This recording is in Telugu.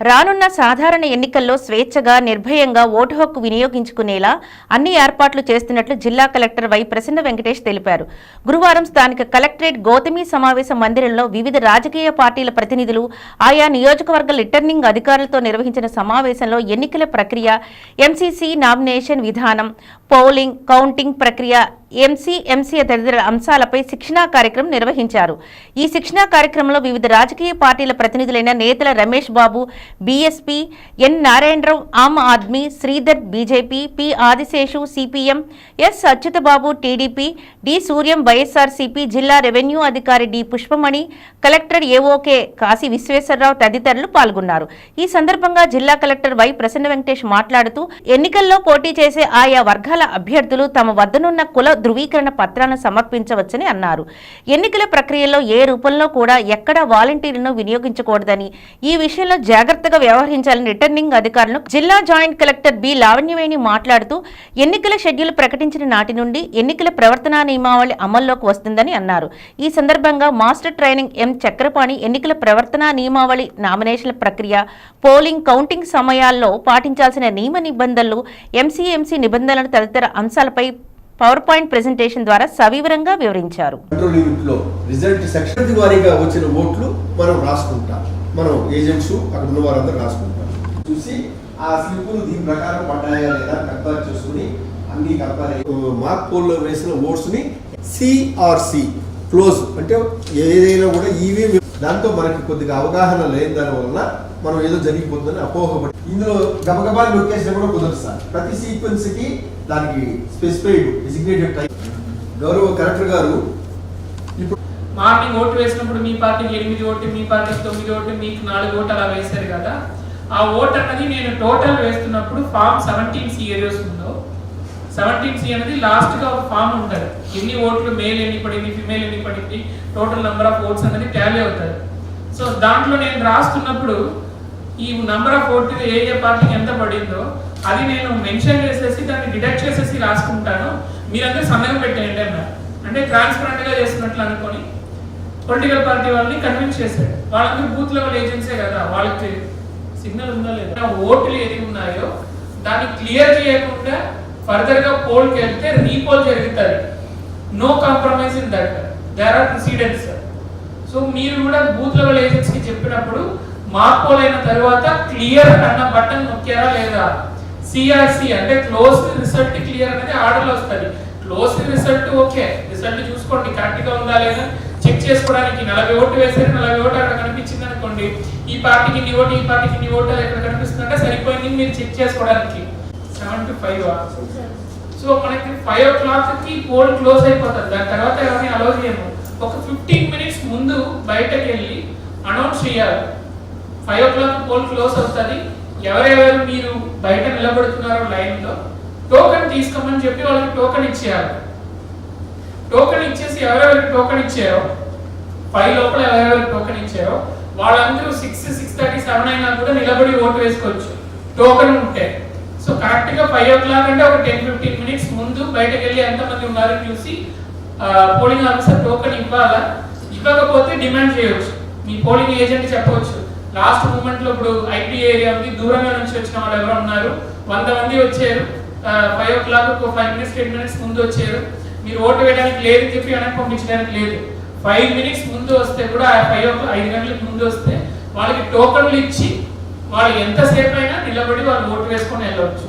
రానున్న సాధారణ ఎన్నికల్లో స్వేచ్ఛగా నిర్భయంగా ఓటు హక్కు వినియోగించుకునేలా అన్ని ఏర్పాట్లు చేస్తున్నట్లు జిల్లా కలెక్టర్ వై ప్రసన్న వెంకటేష్ తెలిపారు. గురువారం స్థానిక కలెక్టరేట్ గౌతమి సమావేశ మందిరంలో వివిధ రాజకీయ పార్టీల ప్రతినిధులు ఆయా నియోజకవర్గ రిటర్నింగ్ అధికారులతో నిర్వహించిన సమావేశంలో ఎన్నికల ప్రక్రియ ఎంసీసీ నామినేషన్ విధానం పోలింగ్ కౌంటింగ్ ప్రక్రియ ఎంసీ ఎంసీ తదితర అంశాలపై శిక్షణా కార్యక్రమం నిర్వహించారు. ఈ శిక్షణా కార్యక్రమంలో వివిధ రాజకీయ పార్టీల ప్రతినిధులైన నేతల Ramesh Babu BSP N Narayanarao Aam Aadmi Sridhar BJP P Adiseshu CPM S Achyutababu TDP D Suryam YSRCP జిల్లా రెవెన్యూ అధికారి డి పుష్పమణి కలెక్టర్ ఏఓకే కాశీ విశ్వేశ్వరరావు తదితరులు పాల్గొన్నారు. ఈ సందర్భంగా జిల్లా కలెక్టర్ వై ప్రసన్న వెంకటేష్ మాట్లాడుతూ ఎన్నికల్లో పోటీ చేసే ఆయా వర్గాల అభ్యర్థులు తమ వద్దనున్న కుల ధృవీకరణ పత్రాలను సమర్పించవచ్చని అన్నారు. ఎన్నికల ప్రక్రియలో ఏ రూపంలో కూడా ఎక్కడ వాలంటీర్లను వినియోగించకూడదని ఈ విషయంలో జాగ్రత్తగా వ్యవహరించాలని రిటర్నింగ్ అధికారులు జిల్లా జాయింట్ కలెక్టర్ బి లావణ్యవేణి మాట్లాడుతూ ఎన్నికల షెడ్యూల్ ప్రకటించిన నాటి నుండి ఎన్నికల ప్రవర్తనా నియమావళి అమల్లోకి వస్తుందని అన్నారు. ఈ సందర్భంగా మాస్టర్ ట్రైనింగ్ ఎం చక్రపాణి ఎన్నికల ప్రవర్తనా నియమావళి నామినేషన్ల ప్రక్రియ పోలింగ్ కౌంటింగ్ సమయాల్లో పాటించాల్సిన నియమ నిబంధనలు ఎంసీఎంసీ నిబంధనలు తదితర అంశాలపై పవర్ పాయింట్ ప్రెజెంటేషన్ ద్వారా సవివరంగా వివరించారు. కంట్రోల్ యూనిట్లో రిజల్ట్ సెక్షన్ వారీగా వచ్చిన ఓట్లు మనం రాసుకుంటాం. మనం ఏజెంట్స్ అక్కడ ఉన్న వారందరూ రాసుకుంటాం. చూసి ఆ స్లిప్పులు దీని ప్రకారం పడ్డాయా లేదా కంపేర్ చేసుకుని అన్ని కంపేర్ మార్క్ పోల్లో వేసిన ఓట్స్ని సిఆర్సి క్లోజ్ అంటే ఏదైనా కూడా ఈవీఎం దాంతో మనకి కొద్దిగా అవగాహన లేని దాని వలన మనం ఏదో జరిగిపోతుందని అపోహపడి ఇందులో గబగబా లొకేషన్ కూడా కుదరదు సార్. ప్రతి సీక్వెన్స్కి దానికి స్పెసిఫైడ్ డిసిగ్నేటెడ్ టైం గౌరవ కలెక్టర్ గారు ఇప్పుడు మార్నింగ్ ఓటు వేసినప్పుడు మీ పార్టీకి ఎనిమిది ఓటు మీ పార్టీకి తొమ్మిది ఓటు మీకు నాలుగు ఓటు అలా వేశారు కదా. ఆ ఓట్ అన్నది నేను టోటల్ వేస్తున్నప్పుడు ఫామ్ సెవెంటీన్ సి ఏరియాస్ ఉందో సెవెంటీన్ సి అనేది లాస్ట్గా ఒక ఫామ్ ఉంటుంది. ఎన్ని ఓట్లు మేల్ ఎన్ని పడింది ఫిమేల్ ఎన్ని పడింది టోటల్ నెంబర్ ఆఫ్ ఓట్స్ అనేది టాలీ అవుతుంది. సో దాంట్లో నేను రాస్తున్నప్పుడు ఈ నంబర్ ఆఫ్ ఓట్లు ఏ ఏ పార్టీకి ఎంత పడిందో అది నేను మెన్షన్ చేసేసి దాన్ని డిడక్ట్ చేసేసి రాసుకుంటాను. మీరందరూ సమయం పెట్టేయండి అన్నారు అంటే ట్రాన్స్పరెంట్గా చేసినట్లు అనుకొని పొలిటికల్ పార్టీ వాళ్ళని కన్విన్స్ చేశాడు వాళ్ళందరూ బూత్ లెవెల్ ఏజెన్సీ కదా వాళ్ళకి సిగ్నల్ ఉందా లేదా? ఓట్లు ఏది ఉన్నాయో దాన్ని క్లియర్ చేయకుండా ఫర్దర్గా పోల్కి వెళ్తే రీపోల్ జరుగుతుంది. No compromise in that there are presidents so మీరు కూడా బూత్ లెవెల్ ఏజెన్సీకి చెప్పినప్పుడు మార్పులైన అయిన తర్వాత క్లియర్ అన్న బటన్ నొక్కారా లేదా? సిఆర్సి అంటే క్లోజ్ రిజల్ట్ క్లియర్ అనేది ఆర్డర్లో వస్తుంది. Close result okay. రిజల్ట్ చూసుకోండి. కరెక్ట్గా ఉందా లేదా? చెక్ చేసుకోవడానికి నలభై ఓటు వేసారు నలభై ఓటు అక్కడ కనిపించింది అనుకోండి. ఈ పార్టీకి నీ ఓటు ఈ పార్టీకి నీ ఓటు ఎక్కడ కనిపిస్తుందంటే సరిపోయింది మీరు చెక్ చేసుకోవడానికి. సెవెన్ టు ఫైవ్ సో మనకి ఫైవ్ ఓ క్లాక్కి పోల్ క్లోజ్ అయిపోతుంది. దాని తర్వాత ఎవరిని అలౌ చేయము? ఒక ఫిఫ్టీన్ మినిట్స్ ముందు బయటకు వెళ్ళి అనౌన్స్ చేయాలి. Five o'clock poll close అవుతుంది. ఎవరెవరు మీరు బయట నిలబడుతున్నారో లైన్లో టోకెన్ తీసుకోమని చెప్పి వాళ్ళకి టోకెన్ ఇచ్చేయాలి. టోకెన్ ఇచ్చేసి ఎవరెవరికి టోకెన్ ఇచ్చారో ఫైవ్ లోపల ఎవరెవరికి టోకెన్ ఇచ్చారో వాళ్ళందరూ సిక్స్ సిక్స్ థర్టీ సెవెన్ అయినా కూడా నిలబడి ఓటు వేసుకోవచ్చు. టోకెన్ ఉంటే. సో కరెక్ట్గా ఫైవ్ ఓ క్లాక్ అంటే ఒక టెన్ ఫిఫ్టీన్ మినిట్స్ ముందు బయటకు వెళ్ళి ఎంతమంది ఉన్నారో చూసి పోలింగ్ ఆఫీసర్ టోకెన్ ఇవ్వాలా? ఇవ్వకపోతే డిమాండ్ చేయవచ్చు మీ పోలింగ్ ఏజెంట్ చెప్పవచ్చు లాస్ట్ మూమెంట్లో ఇప్పుడు ఐటీ ఏరియా ఉంది దూరంగా నుంచి వచ్చిన వాళ్ళు ఎవరు ఉన్నారు. వంద మంది వచ్చారు. ఫైవ్ ఓ క్లాక్ ఒక ఫైవ్ మినిట్స్ టెన్ మినిట్స్ ముందు వచ్చారు. మీరు ఓటు వేయడానికి లేదు చెప్పి వెనక్కి పంపించడానికి లేదు. ఫైవ్ మినిట్స్ ముందు వస్తే కూడా ఫైవ్ ఐదు గంటలకు ముందు వస్తే వాళ్ళకి టోకన్లు ఇచ్చి వాళ్ళు ఎంతసేపు అయినా నిలబడి వాళ్ళు ఓటు వేసుకొని వెళ్ళవచ్చు.